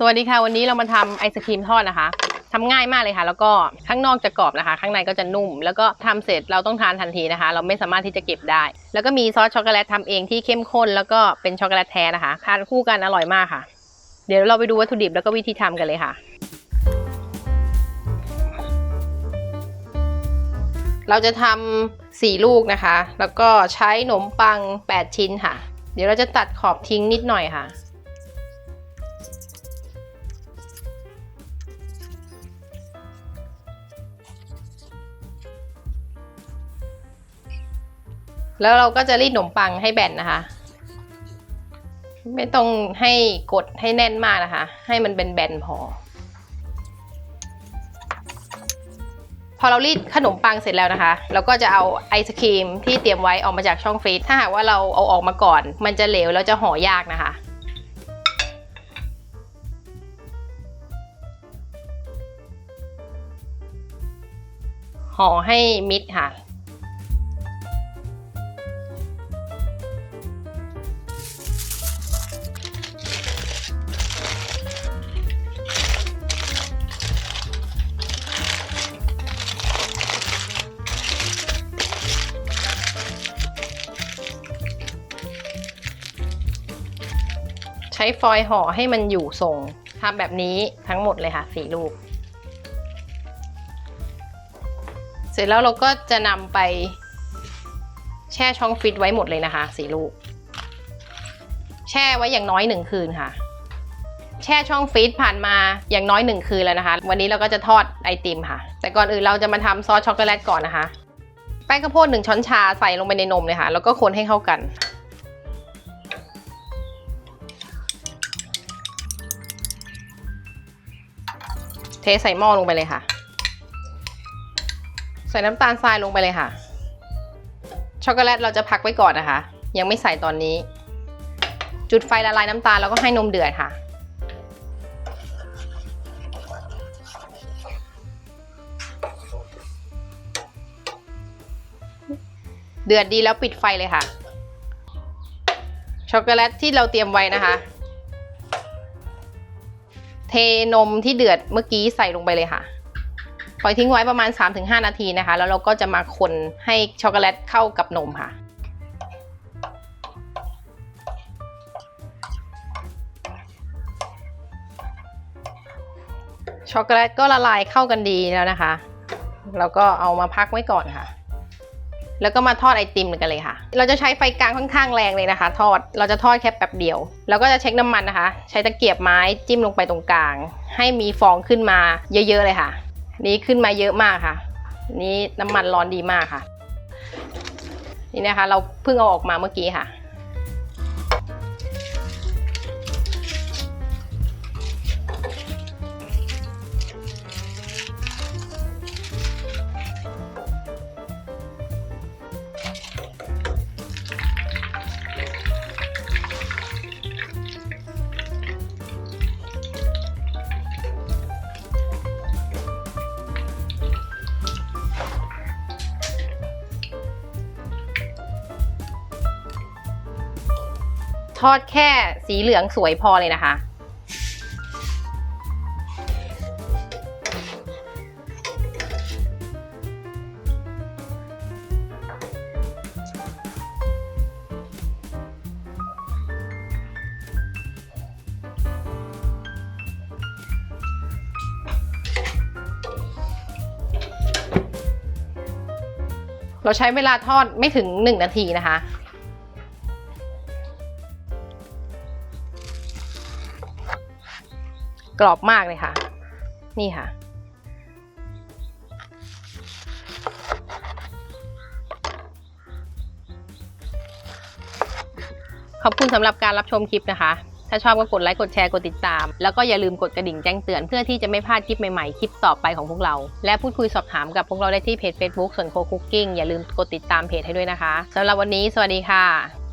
สวัสดีค่ะ วันนี้เรามาทำไอศครีมทอดนะคะทำง่ายมากเลยค่ะ แล้วก็ข้างนอกจะกรอบนะคะ ข้างในก็จะนุ่ม แล้วก็ทำเสร็จเราต้องทานทันทีนะคะ เราไม่สามารถที่จะเก็บได้ แล้วก็มีซอสช็อกโกแลตทำเองที่เข้มข้น แล้วก็เป็นช็อกโกแลตแท้นะคะทานคู่กันอร่อยมากค่ะ เดี๋ยวเราไปดูวัตถุดิบแล้วก็วิธีทำกันเลยค่ะ เราจะทำสี่ลูกนะคะ แล้วก็ใช้ขนมปัง 8 ชิ้นค่ะ เดี๋ยวเราจะตัดขอบทิ้งนิดหน่อยค่ะ แล้วเราก็จะรีดขนมปังให้แบนนะคะ ไม่ต้องให้กดให้แน่นมากนะคะ ให้มันเป็นแบนพอ พอเรารีดขนมปังเสร็จแล้วนะคะ เราก็จะเอาไอศครีมที่เตรียมไว้ออกมาจากช่องฟรีซถ้าหากว่าเราเอาออกมาก่อน มันจะเหลวแล้วจะห่อยากนะคะห่อให้มิดค่ะ ใช้ฟอยล์ห่อให้มันอยู่ทรงทำแบบนี้ทั้งหมดเลยค่ะสี่ลูก เสร็จแล้วเราก็จะนำไปแช่ช่องฟรีซไว้หมดเลยนะคะสี่ลูก แช่ไว้อย่างน้อยหนึ่งคืนค่ะ แช่ช่องฟรีซผ่านมาอย่างน้อยหนึ่งคืนแล้วนะคะ วันนี้เราก็จะทอดไอติมค่ะ แต่ก่อนอื่นเราจะมาทำซอสช็อกโกแลตก่อนนะคะ แป้งข้าวโพดหนึ่งช้อนชาใส่ลงไปในนมเลยค่ะ แล้วก็คนให้เข้ากัน ทใส่หม้อลงไปเลยค่ะ ใส่น้ำตาลทรายลงไปเลยค่ะ ช็อกโกแลตเราจะพักไว้ก่อนนะคะ ยังไม่ใส่ตอนนี้ จุดไฟละลายน้ำตาลแล้วก็ให้นมเดือดค่ะ เดือดดีแล้วปิดไฟเลยค่ะ ช็อกโกแลตที่เราเตรียมไว้นะคะ นมที่เดือดเมื่อกี้ใส่ลงไปเลยค่ะ ปล่อยทิ้งไว้ประมาณ 3-5 นาทีนะคะ แล้วเราก็จะมาคนให้ช็อกโกแลตเข้ากับนมค่ะช็อกโกแลตก็ละลายเข้ากันดีแล้วนะคะ แล้วก็เอามาพักไว้ก่อนค่ะ แล้วก็มาทอดไอติมกันเลยค่ะ เราจะใช้ไฟกลางค่อนข้างแรงเลยนะคะ ทอด เราจะทอดแค่แป๊บเดียว แล้วก็จะเช็คน้ำมันนะคะ ใช้ตะเกียบไม้จิ้มลงไปตรงกลาง ให้มีฟองขึ้นมาเยอะๆเลยค่ะ นี้ขึ้นมาเยอะมากค่ะ นี้น้ำมันร้อนดีมากค่ะ นี่นะคะ เราเพิ่งเอาออกมาเมื่อกี้ค่ะ ทอดแค่สีเหลืองสวยพอเลยนะคะ เราใช้เวลาทอดไม่ถึง 1 นาทีนะคะ กรอบมากเลยค่ะ นี่ค่ะ ขอบคุณสำหรับการรับชมคลิปนะคะ ถ้าชอบก็กดไลค์กดแชร์กดติดตาม แล้วก็อย่าลืมกดกระดิ่งแจ้งเตือนเพื่อที่จะไม่พลาดคลิปใหม่ๆ คลิปต่อไปของพวกเรา และพูดคุยสอบถามกับพวกเราได้ที่เพจ Facebook ส่วนโคคุกกิ้งอย่าลืมกดติดตามเพจให้ด้วยนะคะสำหรับวันนี้ สวัสดีค่ะ